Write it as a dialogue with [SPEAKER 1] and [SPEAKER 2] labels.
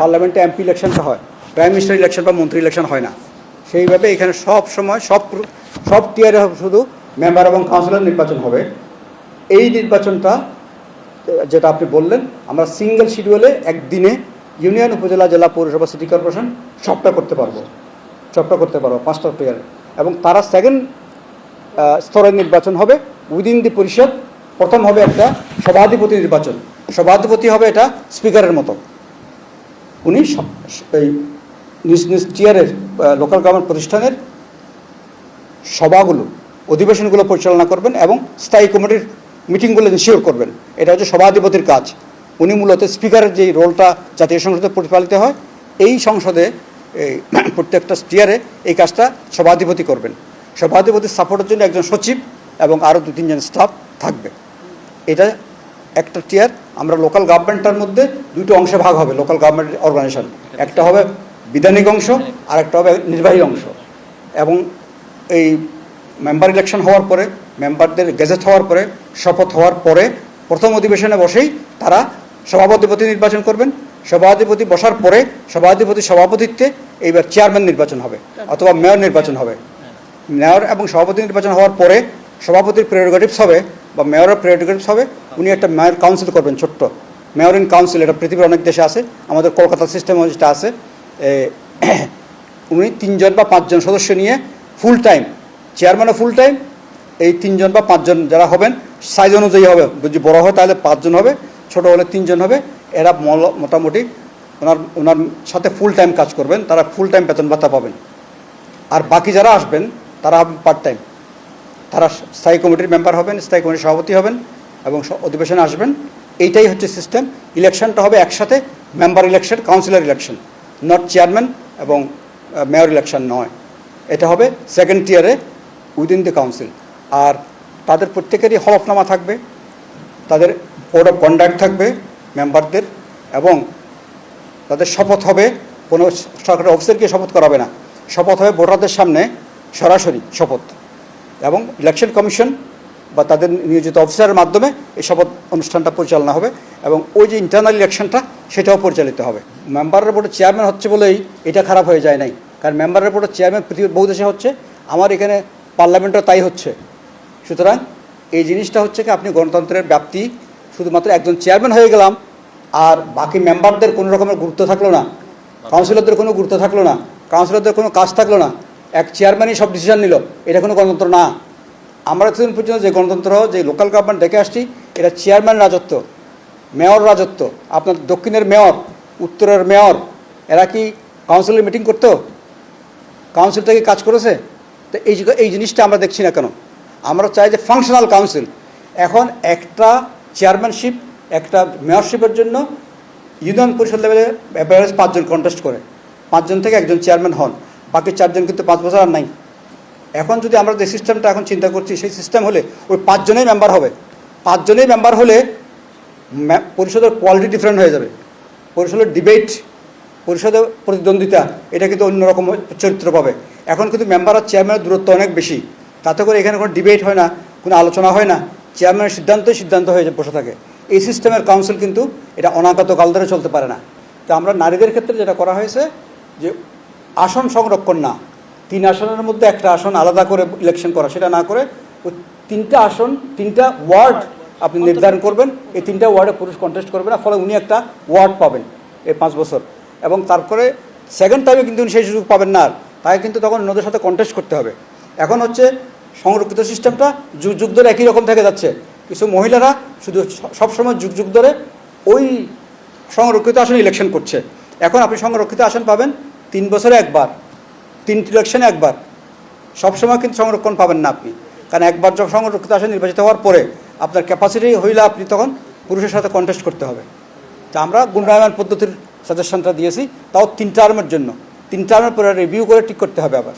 [SPEAKER 1] পার্লামেন্টে এমপি ইলেকশনটা হয় প্রাইম মিনিস্টার ইলেকশন বা মন্ত্রী ইলেকশন হয় না। সেইভাবে এখানে সব সময়, সব সব টিয়ারে শুধু মেম্বার এবং কাউন্সিলর নির্বাচন হবে। এই নির্বাচনটা, যেটা আপনি বললেন, আমরা সিঙ্গেল শিডিউলে একদিনে ইউনিয়ন উপজেলা, জেলা, পৌরসভা সিটি কর্পোরেশন সবটা করতে পারব। সবটা করতে পারব, পাঁচটা প্লেয়ারে এবং তারা সেকেন্ড স্তরের নির্বাচন হবে। উইদিন দি পরিষদ প্রথম হবে একটা সভাধিপতি নির্বাচন। সভাধিপতি হবে এটা স্পিকারের মতো। উনি এই নিজ নিজ টিয়ারের লোকাল গভর্নমেন্ট প্রতিষ্ঠানের সভাগুলো, অধিবেশনগুলো পরিচালনা করবেন এবং স্থায়ী কমিটির মিটিংগুলো ইনশিওর করবেন। এটা হচ্ছে সভাধিপতির কাজ। উনি মূলত স্পিকারের যে রোলটা জাতীয় সংসদে প্রতিপালিত হয়, এই সংসদে এই প্রত্যেকটা স্টিয়ারে এই কাজটা সভাধিপতি করবেন। সভাধিপতির সাপোর্টের জন্য একজন সচিব এবং আরও দু তিনজন স্টাফ থাকবে। এটা একটা টিয়ার আমরা লোকাল গভর্নমেন্টের মধ্যে দুটো অংশে ভাগ হবে লোকাল গভর্নমেন্ট অর্গানাইজেশন একটা হবে বিধানিক অংশ আর একটা হবে নির্বাহী অংশ। এবং এই মেম্বার ইলেকশন হওয়ার পরে মেম্বারদের গেজেট হওয়ার পরে শপথ হওয়ার পরে প্রথম অধিবেশনে বসেই তারা সভাপতিপতি নির্বাচন করবেন। সভাধিপতি বসার পরে সভাধিপতি সভাপতিত্বে এইবার চেয়ারম্যান নির্বাচন হবে অথবা মেয়র নির্বাচন হবে। মেয়র এবং সভাপতি নির্বাচন হওয়ার পরে সভাপতির প্রেরোগেটিভস হবে বা মেয়রের প্রেরোগেটিভস হবে উনি একটা মেয়র কাউন্সিল করবেন ছোট্ট। মেয়র ইন কাউন্সিল এটা পৃথিবীর অনেক দেশে আছে, আমাদের কলকাতা সিস্টেম যেটা আছে উনি তিনজন বা পাঁচজন সদস্য নিয়ে ফুল টাইম চেয়ারম্যানও ফুল টাইম এই তিনজন বা পাঁচজন যারা হবেন সাইজ অনুযায়ী হবে। যদি বড় হয় তাহলে পাঁচজন হবে, ছোট হলে তিনজন হবে, এরা মোটামুটি ওনার ওনার সাথে ফুল টাইম কাজ করবেন, তারা ফুল টাইম বেতন ভাতা পাবেন। আর বাকি যারা আসবেন, তারা পার্ট টাইম তারা স্থায়ী কমিটির মেম্বার হবেন, স্থায়ী কমিটির সভাপতি হবেন এবং অধিবেশনে আসবেন। এইটাই হচ্ছে সিস্টেম ইলেকশনটা হবে একসাথে member election councillor election not chairman এবং মেয়র ইলেকশন নয়। এটা হবে সেকেন্ড টিয়ারে উইদিন দ্য কাউন্সিল আর তাদের প্রত্যেকেরই হলফনামা থাকবে, তাদের কোড অফ কন্ডাক্ট থাকবে মেম্বারদের এবং তাদের শপথ হবে, কোনো সরকারি অফিসারকে শপথ করাবে না। শপথ হবে ভোটারদের সামনে সরাসরি শপথ। এবং ইলেকশন কমিশন বা তাদের নিয়োজিত অফিসারের মাধ্যমে এই শপথ অনুষ্ঠানটা পরিচালনা হবে এবং ওই যে ইন্টারনাল ইলেকশনটা সেটাও পরিচালিত হবে। মেম্বারের বোর্ডের চেয়ারম্যান হচ্ছে বলেই এটা খারাপ হয়ে যায় নাই। কারণ মেম্বারের বোর্ডের চেয়ারম্যান পৃথিবীর বহু দেশে হচ্ছে, আমার এখানে পার্লামেন্টও তাই হচ্ছে। সুতরাং এই জিনিসটা হচ্ছে কি, আপনি গণতন্ত্রের ব্যাপ্তি, শুধুমাত্র একজন চেয়ারম্যান হয়ে গেলাম, আর বাকি মেম্বারদের কোনো রকমের গুরুত্ব থাকল না কাউন্সিলরদের কোনো গুরুত্ব থাকল না কাউন্সিলরদের কোনো কাজ থাকল না এক চেয়ারম্যানই সব ডিসিশন নিল। এটা কোনো গণতন্ত্র না। আমরা এতদিন পর্যন্ত যে গণতন্ত্র, যে লোকাল গভর্নমেন্ট দেখে আসছি, এটা চেয়ারম্যান রাজত্ব মেয়র রাজত্ব। আপনার দক্ষিণের মেয়র উত্তরের মেয়র এরা কি কাউন্সিলের মিটিং করতো? কাউন্সিল থেকে কাজ করেছে? তো এই এই জিনিসটা আমরা দেখছি না কেন? আমরা চাই যে ফাংশনাল কাউন্সিল এখন একটা চেয়ারম্যানশিপ একটা মেয়রশিপের জন্য ইউনিয়ন পরিষদ লেভেলে অ্যাভারেজ পাঁচজন কন্টেস্ট করে। পাঁচজন থেকে একজন চেয়ারম্যান হন। বাকি চারজন কিন্তু পাঁচ বছর আর নাই। এখন যদি আমরা যে সিস্টেমটা এখন চিন্তা করছি, সেই সিস্টেম হলে ওই পাঁচজনেই মেম্বার হবে। পাঁচজনেই মেম্বার হলে পরিষদের কোয়ালিটি ডিফারেন্ট হয়ে যাবে। পরিষদের ডিবেট পরিষদের প্রতিদ্বন্দ্বিতা, এটা কিন্তু অন্যরকম চরিত্র পাবে। এখন কিন্তু মেম্বার আর চেয়ারম্যানের দূরত্ব অনেক বেশি। তাতে করে এখানে কোনো ডিবেট হয় না, কোনো আলোচনা হয় না। চেয়ারম্যানের সিদ্ধান্তই সিদ্ধান্ত হয়ে বসে থাকে। এই সিস্টেমের কাউন্সিল কিন্তু এটা অনাগত কাল ধরে চলতে পারে না। তো আমরা নারীদের ক্ষেত্রে যেটা করা হয়েছে, যে আসন সংরক্ষণ না। তিন আসনের মধ্যে একটা আসন আলাদা করে ইলেকশন করা সেটা না করে ওই তিনটা আসন তিনটা ওয়ার্ড আপনি নির্ধারণ করবেন এই তিনটা ওয়ার্ডে পুরুষ কন্টেস্ট করবেন না ফলে উনি একটা ওয়ার্ড পাবেন এই পাঁচ বছর। এবং তারপরে সেকেন্ড টাইমে কিন্তু উনি সেই সুযোগ পাবেন না আর তাই কিন্তু তখন অন্যদের সাথে কন্টেস্ট করতে হবে। এখন হচ্ছে সংরক্ষিত সিস্টেমটা যুগ যুগ ধরে একই রকম থেকে যাচ্ছে। কিছু মহিলারা শুধু সবসময় যুগ যুগ ধরে ওই সংরক্ষিত আসনে ইলেকশন করছে। এখন আপনি সংরক্ষিত আসন পাবেন তিন বছরে একবার, তিন ইলেকশনে একবার। সবসময় কিন্তু সংরক্ষণ পাবেন না আপনি। কারণ একবার যখন সংরক্ষিত আসে নির্বাচিত হওয়ার পরে আপনার ক্যাপাসিটি হইলে আপনি তখন পুরুষের সাথে কন্টেস্ট করতে হবে। তা আমরা গুণায়ন পদ্ধতির সাজেশনটা দিয়েছি, তাও তিন টার্মের জন্য। তিন টার্মের পরে রিভিউ করে ঠিক করতে হবে আবার।